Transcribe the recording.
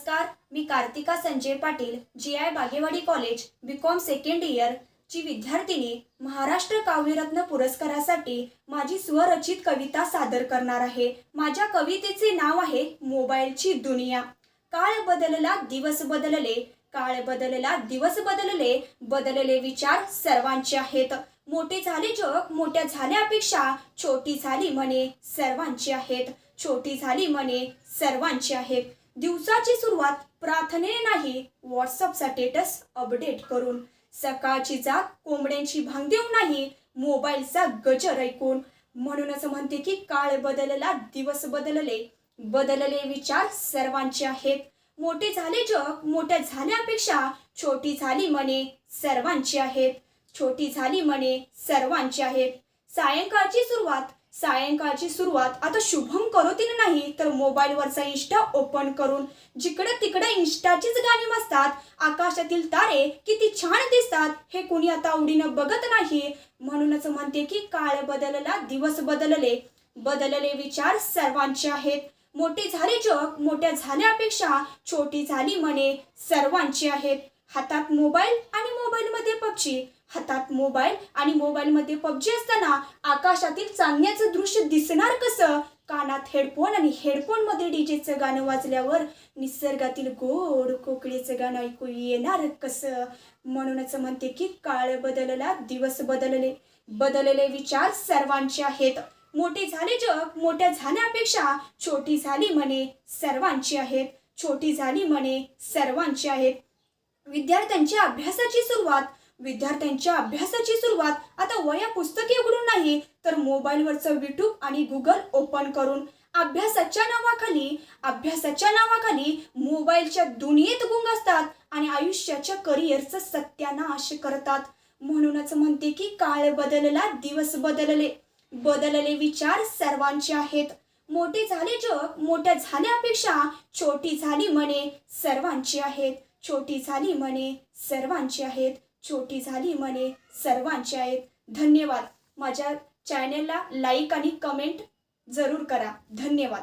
नमस्कार मी Kartika Sanjay Patil G I Bagewadi college B com second year ची विद्यार्थिनी महाराष्ट्र काव्यरत्न पुरस्कारासाठी माझी स्वरचित कविता सादर करणार आहे. माझ्या कवितेचे नाव आहे मोबाईलची दुनिया. काळ बदलला दिवस बदलले. काळ बदलला दिवस बदलले. बदलले विचार सर्वांचे आहेत. मोठे झाले जग मोठ्या झाल्यापेक्षा छोटी झाली म्हणे सर्वांची आहेत. छोटी झाली म्हणे सर्वांची आहेत. दिवसाची सुरुवात प्रार्थनेने नाही व्हॉट्सअपचा स्टेटस अपडेट करून. सकाळची जाग कोंबड्यांची भांग देऊन नाही मोबाईलचा गजर ऐकून. म्हणूनच म्हणते की काळ बदलला दिवस बदलले. बदलले विचार सर्वांचे आहेत. मोठे झाले जग मोठ्या झाल्यापेक्षा छोटी झाली मने सर्वांची आहेत. छोटी झाली मने सर्वांची आहेत. सायंकाळची सुरुवात सायंकाळची सुरुवात आता शुभम करोतीने नाही तर मोबाईलवरचा इन्स्टा ओपन करून जिकडे तिकडे इन्स्टाचीच गाणी मस्तात आकाशातील तारे किती छान दिसतात. हे कुणी आता आवडीनं बघत नाही. म्हणूनच म्हणते की काळ बदलला दिवस बदलले. बदलले विचार सर्वांचे आहेत. मोठे झाले जग मोठ्या झाल्यापेक्षा छोटी झाली मने सर्वांची आहेत. हातात मोबाईल आणि मोबाईलमध्ये पक्षी हातात मोबाईल आणि मोबाईलमध्ये पबजी असताना आकाशातील चांदण्याचं दृश्य दिसणार कसं? कानात हेडफोन आणि हेडफोनमध्ये डीजेचं गाणं वाजल्यावर निसर्गातील गोड कोकळीचं गाणं ऐकू येणार कसं? म्हणूनच म्हणते की काळ बदलला दिवस बदलले. बदलले विचार सर्वांचे आहेत. मोठे झाले जग मोठ्या झाल्यापेक्षा छोटी झाली म्हणे सर्वांची आहेत. छोटी झाली म्हणे सर्वांची आहेत. विद्यार्थ्यांच्या अभ्यासाची सुरुवात विद्यार्थ्यांच्या अभ्यासाची सुरुवात आता वया पुस्तके उघडून नाही तर मोबाईलवरचं युट्यूब आणि गुगल ओपन करून अभ्यासाच्या नावाखाली अभ्यासाच्या नावाखाली मोबाईलच्या दुनियेत गुंग असतात आणि आयुष्याच्या करिअरचं सत्यानाश करतात. म्हणूनच म्हणते की काळ बदलला दिवस बदलले. बदलले विचार सर्वांचे आहेत. मोठे झाले जग मोठ्या झाल्यापेक्षा छोटी झाली मने सर्वांची आहेत. छोटी झाली मने सर्वांची आहेत. छोटी झाली म्हणे. सर्वांचे आहेत. धन्यवाद. माझ्या चॅनेलला लाईक आणि कमेंट जरूर करा. धन्यवाद.